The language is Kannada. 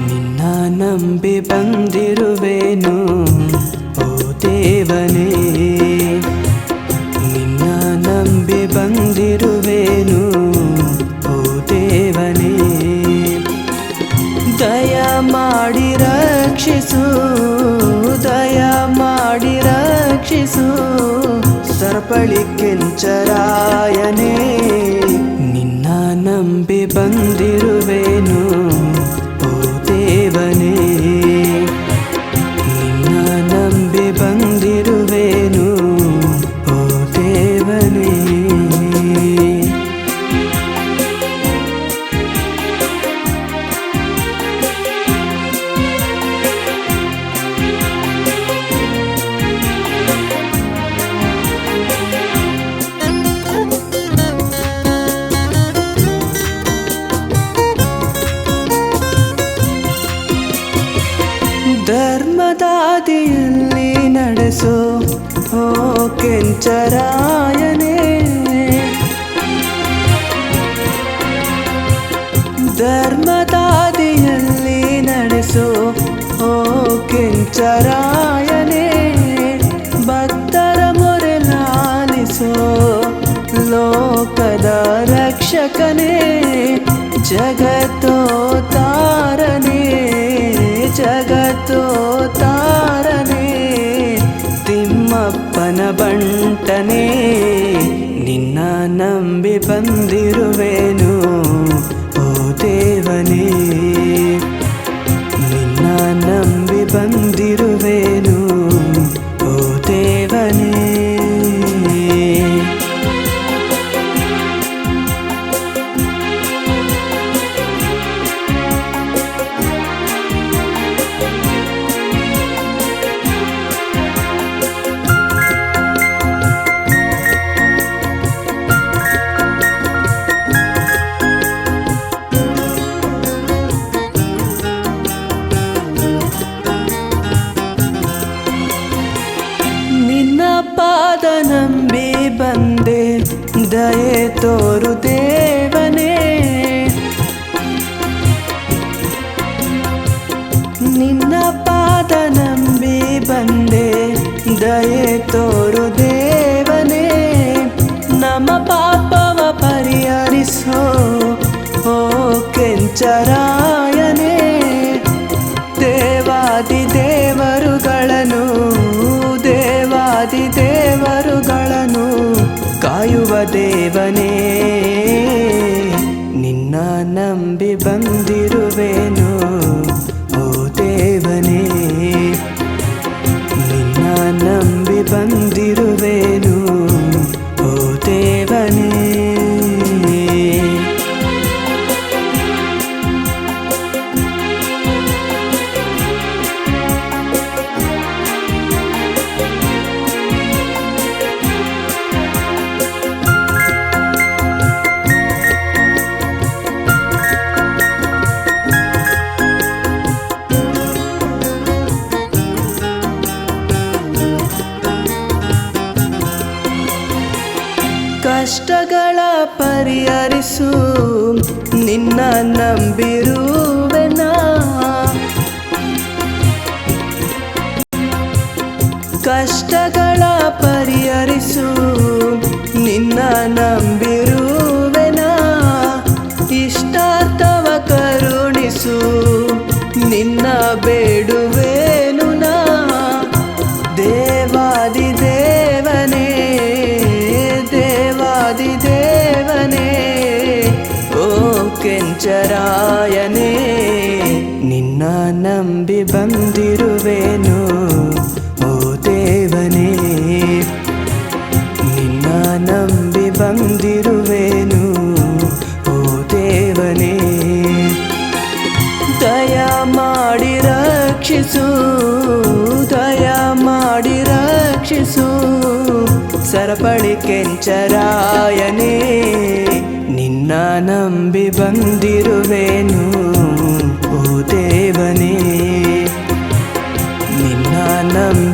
ನಿನ್ನ ನಂಬಿ ಬಂದಿರುವೆನು ರಕ್ಷಿಸು ಸರಪಳಿ ಕೆಂಚರಾಯನೇ. ನಿನ್ನ ನಂಬಿ ಬಂದಿರುವೆನು ಧರ್ಮದಾದಿಯಲ್ಲಿ ನಡೆಸೋ ಓ ಕೆಂಚರಾಯನೇ. ಧರ್ಮದಾದಿಯಲ್ಲಿ ನಡೆಸೋ ಓ ಕೆಂಚರಾಯನೇ. ಭಕ್ತರ ಮೊರೆ ಲಾಲಿಸೋ ಲೋಕದ ರಕ್ಷಕನೇ. ಜಗತ್ತೋ ನಂಬಿ ಬಂದಿರುವೆನು ನಂಬಿ ಬಂದೆ, ದಯೆ ತೋರು ದೇವನೇ. ನಿನ್ನ ಪಾದ ನಂಬಿ ಬಂದೆ, ದಯೆ ತೋರು ದೇವನೇ. ನಮ್ಮ ಪಾಪವ ಪರಿಹರಿಸೋ, ಓ ಕೆಂಚರಾಯನೇ ನಂಬಿ ಪರಿಹರಿಸು ನಿನ್ನ ನಂಬಿರುವೆನ? ಕಷ್ಟಗಳ ಪರಿಹರಿಸು ನಿನ್ನ ನಂಬಿರುವೆನ? ಇಷ್ಟಾರ್ಥವ ಕರುಣಿಸು ನಿನ್ನ ಬೇಡುವೇನು ಕೆಂಚರಾಯನೇ ನಿನ್ನ ನಂಬಿ ಬಂದಿರುವೆನು ಓ ದೇವನೇ ನಿನ್ನ ನಂಬಿ ಬಂದಿರುವೆನು ಓ ದೇವನೇ ದಯ ಮಾಡಿ ರಕ್ಷಿಸು ದಯ ಮಾಡಿ ರಕ್ಷಿಸು ಸರಪಳಿ ಕೆಂಚರಾಯನೇ ನಿನ್ನ ನಿನ್ನ ನಂಬಿ ಬಂದಿರುವೆನು ಓ ದೇವನೇ. ನಿನ್ನ ನಂಬಿ